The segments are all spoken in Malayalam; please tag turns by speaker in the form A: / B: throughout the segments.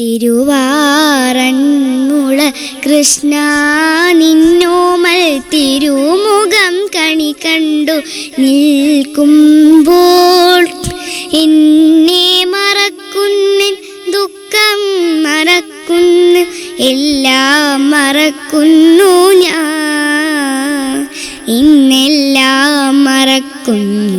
A: തിരുവാറന്മുള കൃഷ്ണ നിന്നോമൽ തിരുമുഖം കണി കണ്ടു നിൽക്കുമ്പോൾ. എന്നെ മറക്കുന്ന ദുഃഖം മറക്കുന്നു എല്ലാം മറക്കുന്നു ഞാൻ. ഇന്നെല്ലാം മറക്കുന്നു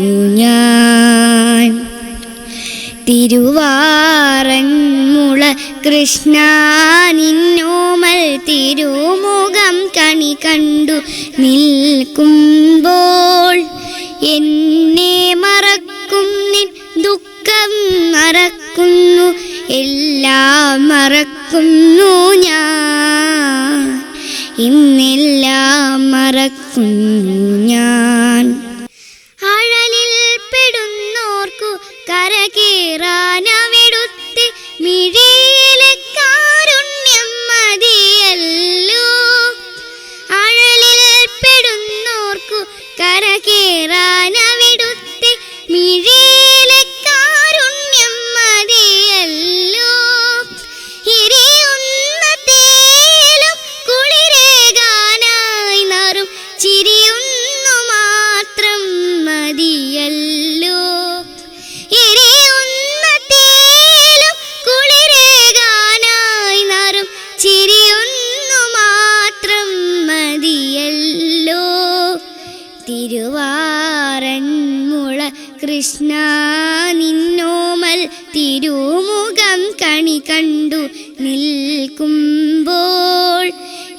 A: നിന്നോമൽ തിരുമുഖം കണി കണ്ടു നിൽക്കുമ്പോൾ എന്നെ മറക്കും നിൻ ദുഃഖം മറക്കുന്നു എല്ലാം മറക്കുന്നു ഞാൻ. ഇന്നെല്ലാം മറക്കുന്നു ഞാൻ. കരകേറാനവിടുത്തെ മിഴിയിലെ തിരുവാറന്മുള കൃഷ്ണ നിന്നോമൽ തിരുമുഖം കണി കണ്ടു നിൽക്കുമ്പോൾ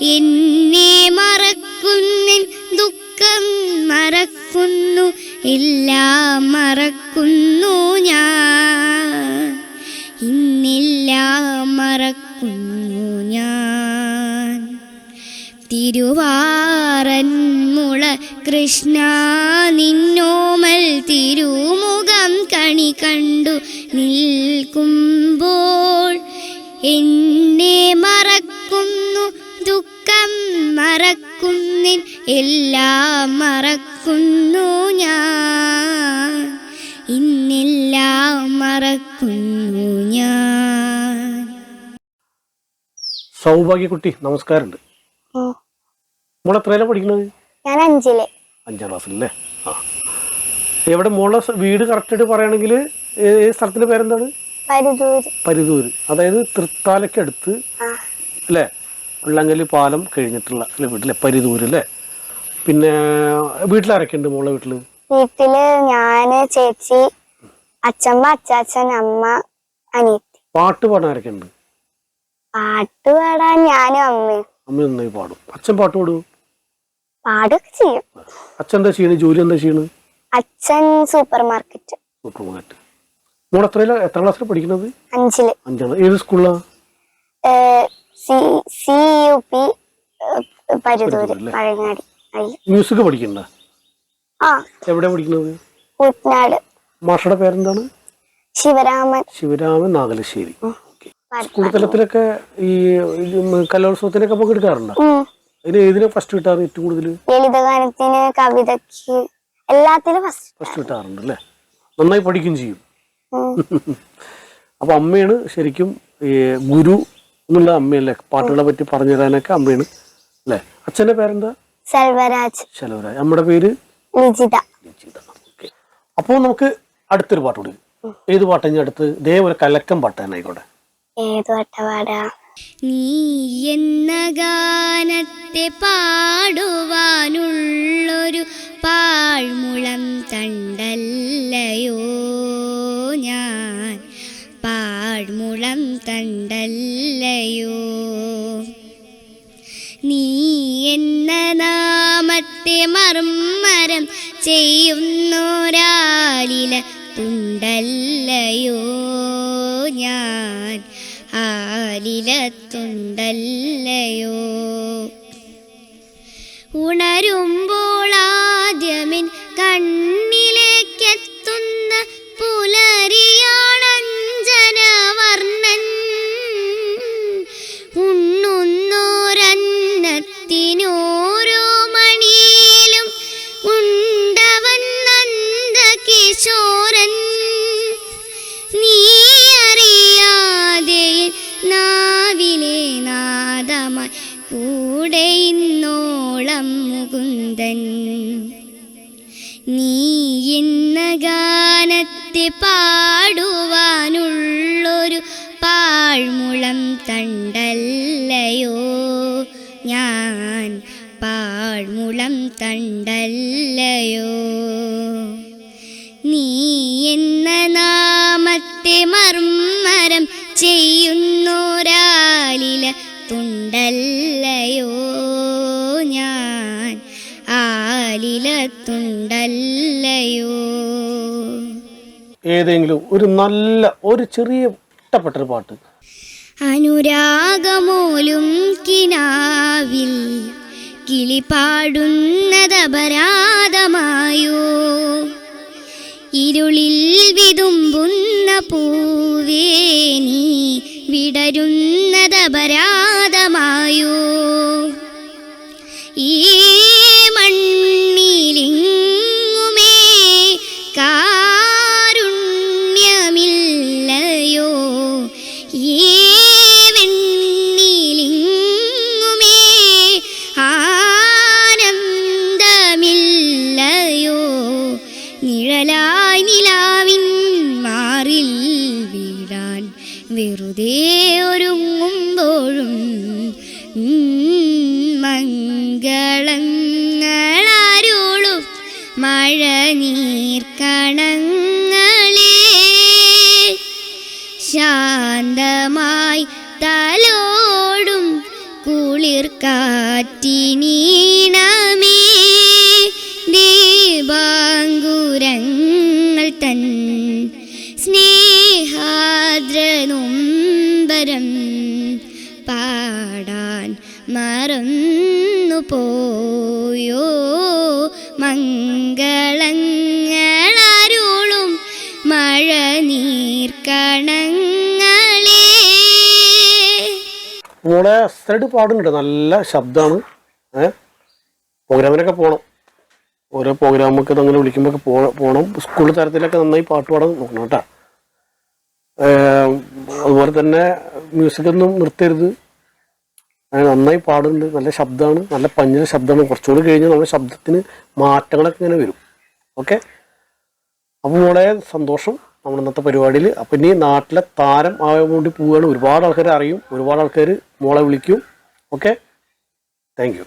A: എന്നെ മറക്കുന്നിൻ ദുഃഖം മറക്കുന്നു എല്ലാം മറക്കുന്നു ഞാൻ. ഇന്നെല്ലാം മറക്കുന്നു ഞാൻ. തിരുവാറന്മുള കൃഷ്ണ നിന്നോമൽ തിരുമുഖം കണി കണ്ടു നിൽക്കുമ്പോൾ എന്നെ മറക്കുന്നു ദുഃഖം മറക്കുന്നിൻ എല്ലാം മറക്കുന്നു ഞാൻ. ഇന്നെല്ലാം മറക്കുന്നു ഞാൻ.
B: സൗഭാഗ്യക്കുട്ടി നമസ്കാരമുണ്ട്. മോളെ എത്രയിലാണ് പഠിക്കുന്നത്
C: ഞാൻ അഞ്ചിൽ.
B: അഞ്ചാം ക്ലാസ്സിലല്ലേ? ആ. എവിടെ മോളെ വീട് കറക്റ്റായിട്ട് പറയുകയാണെങ്കിൽ ഏത് സ്ഥലത്തിന്റെ പേരെന്താണ്?
C: പരുതൂര്.
B: അതായത് തൃത്താലയ്ക്കടുത്ത് അല്ലേ? വെള്ളങ്കൽ പാലം കഴിഞ്ഞിട്ടുള്ള അല്ലെ വീട്ടിലെ? പരിതൂര് അല്ലേ? പിന്നെ വീട്ടിലാരൊക്കെ ഉണ്ട് മോളെ വീട്ടിൽ
C: വീട്ടിൽ ഞാൻ ചേച്ചി അച്ഛമ്മ അച്ചാച്ചൻ അമ്മ അനിയത്തി.
B: പാട്ട് പാടാൻ ആരൊക്കെ ഉണ്ട്
C: പാട്ട് പാടാൻ ഞാനും അമ്മയും.
B: അമ്മ നന്നായി പാടും. അച്ഛൻ പാട്ട് പാടുമോ
C: പാടൊക്കെ ചെയ്യും.
B: അച്ഛൻ എന്താ ചെയ്യണത് ജോലി എന്താ ചെയ്യണത്
C: അച്ഛൻ സൂപ്പർ മാർക്കറ്റ്.
B: Super market. മോൾ എത്രയില എത്ര ക്ലാസ്സിൽ പഠിക്കുന്നത്
C: അഞ്ചിൽ.
B: അഞ്ചാം ഏത്
C: സ്കൂളിലാ? C C U P Paruthur Pazhangadi.
B: Music പഠിക്കണ്ട?
C: ആ.
B: എവിടെ പഠിക്കുന്നത്
C: കുട്ടനാട്.
B: മാഷയുടെ പേരെന്താണ്?
C: ശിവരാമൻ.
B: ശിവരാമൻ നാഗലശ്ശേരി. സ്കൂൾ തലത്തിലൊക്കെ ഈ കലോത്സവത്തിനൊക്കെ പങ്കെടുക്കാറുണ്ടോ?
C: ഉം.
B: അതിന് ഫസ്റ്റ് കിട്ടാറ് ഏറ്റവും കൂടുതൽ?
C: ലളിതഗാനത്തിന് കവിതയ്ക്ക് എല്ലാത്തിലും ഫസ്റ്റ്
B: ഫസ്റ്റ് കിട്ടാറുണ്ട് അല്ലേ നന്നായി പഠിക്കും ചെയ്യും. അപ്പൊ അമ്മയാണ് ശരിക്കും ഈ ഗുരു എന്നുള്ള അമ്മയല്ലേ? പാട്ടുകളെ പറ്റി പറഞ്ഞു തരാനൊക്കെ അമ്മയാണ് അല്ലേ? അച്ഛന്റെ പേരെന്താ?
C: ശെൽവരാജ്.
B: ശെൽവരാജ്. അമ്മയുടെ പേര്?
C: ലിജിത
B: ഓക്കെ. അപ്പോൾ നമുക്ക് അടുത്തൊരു പാട്ട് കൂടി. ഏത് പാട്ടാ ഇനി അടുത്ത്? ഇതേ ഒരു കലക്കം പാട്ട് തന്നെ ആയിക്കോട്ടെ.
C: ഏത് വട്ടപാടാ
A: നീ എന്ന ഗാനത്തെ പാടുവാനുള്ളൊരു പാഴ്മുളം തണ്ടല്ലയോ ഞാൻ? പാഴ്മുളം തണ്ടല്ലയോ? നീ എന്ന നാമത്തെ മർമ്മരം ചെയ്യുന്നൊരാലില ഗാനത്തെ പാടുവാനുള്ളൊരു പാഴ്മുളം തണ്ടല്ലയോ? ഞാൻ പാഴ്മുളം തണ്ടല്ലയോ?
B: ഏതെങ്കിലും ഒരു നല്ല ഒരു ചെറിയ ഇഷ്ടപ്പെട്ടൊരു പാട്ട്.
A: അനുരാഗമോലും കിനാവിൽ കിളി പാടുന്നതപരാധമായോ ഇരുളിൽ വിതുമ്പുന്ന പൂവേ നീ വിടരുന്നതപരാധമായോ ഈ നിഴലായി നിലാവിൻ മാറിൽ വീഴാൻ വെറുതെ തൻ സ്നേഹാദ്രനുംബരം പാടാൻ മറന്നു പോയോ മംഗളങ്ങളരുളും മഴ നീർക്കണങ്ങളേ
B: മോളെ സ്ഥിരമായിട്ട് പാടുന്നുണ്ട്. നല്ല ശബ്ദമാണ് ഏഹ് പ്രോഗ്രാമിനൊക്കെ പോകണം ഓരോ പ്രോഗ്രാമൊക്കെ അങ്ങനെ വിളിക്കുമ്പോൾ പോകണം സ്കൂൾ തരത്തിലൊക്കെ നന്നായി പാട്ട് പാടാൻ നോക്കണം കേട്ടോ. അതുപോലെ തന്നെ മ്യൂസിക്കൊന്നും നിർത്തരുത്. നന്നായി പാടുന്നുണ്ട്. നല്ല ശബ്ദമാണ്. നല്ല പഞ്ഞ ശബ്ദമാണ്. കുറച്ചുകൂടി കഴിഞ്ഞാൽ നമ്മുടെ ശബ്ദത്തിന് മാറ്റങ്ങളൊക്കെ ഇങ്ങനെ വരും. ഓക്കെ? അപ്പോൾ മോളെ സന്തോഷം. നമ്മുടെ ഇന്നത്തെ പരിപാടിയിൽ അപ്പം ഇനി നാട്ടിലെ താരം ആകാൻ വേണ്ടി പോവുകയാണ് ഒരുപാട് ആൾക്കാർ അറിയും. ഒരുപാട് ആൾക്കാർ മോളെ വിളിക്കും. ഓക്കെ? താങ്ക്